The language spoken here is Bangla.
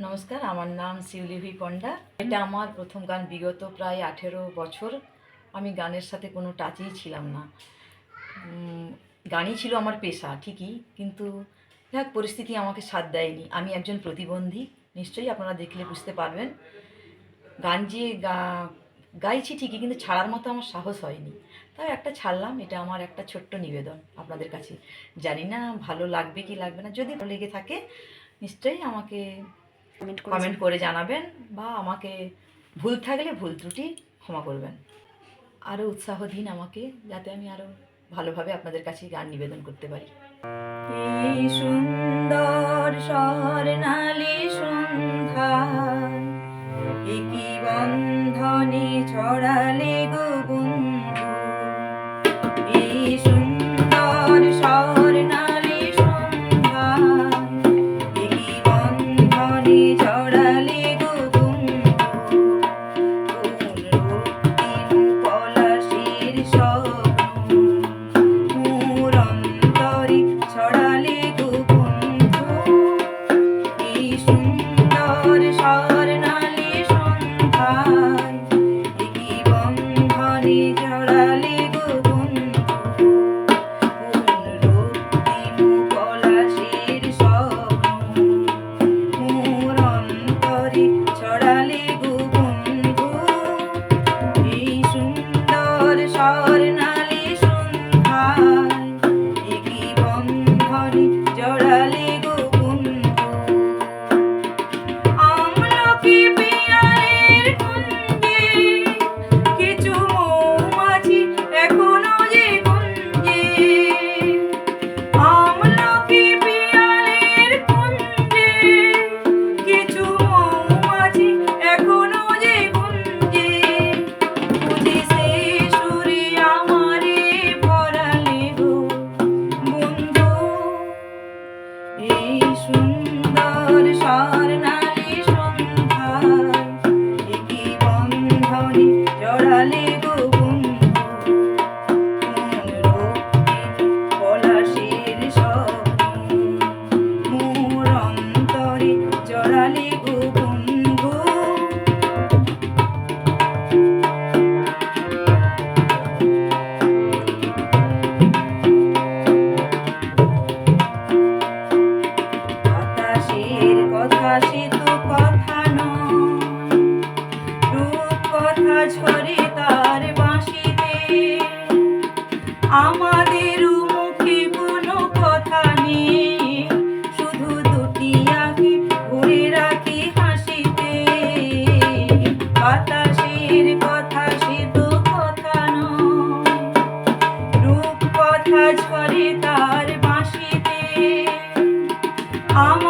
নমস্কার, আমার নাম শিউলিভি পণ্ডা। এটা আমার প্রথম গান বিগত প্রায় আঠেরো বছর। আমি গানের সাথে কোনো টাচেই ছিলাম না। গানই ছিল আমার পেশা, ঠিকই। কিন্তু দেখ পরিস্থিতি আমাকে সাথ দেয়নি। আমি একজন প্রতিবন্ধী, নিশ্চয়ই আপনারা দেখলে বুঝতে পারবেন। গান যে গা- গাইছি ঠিকই, কিন্তু ছাড়ার মতো আমার সাহস হয়নি। তাই একটা ছাড়লাম, এটা আমার একটা ছোট্ট নিবেদন আপনাদের কাছে। জানি না ভালো লাগবে কি লাগবে না, যদি লেগে থাকে, নিশ্চয়ই আমাকে কমেন্ট কমেন্ট করে জানাবেন বা আমাকে ভুল থাকলে ভুল ত্রুটি ক্ষমা করবেন। আরও উৎসাহ দিন আমাকে যাতে আমি আরও ভালোভাবে আপনাদের কাছে গান নিবেদন করতে পারি। এই সুন্দর স্বর্ণালী সন্ধ্যা একই বন্ধনে ছড়ালে সুন্দর I running. calma.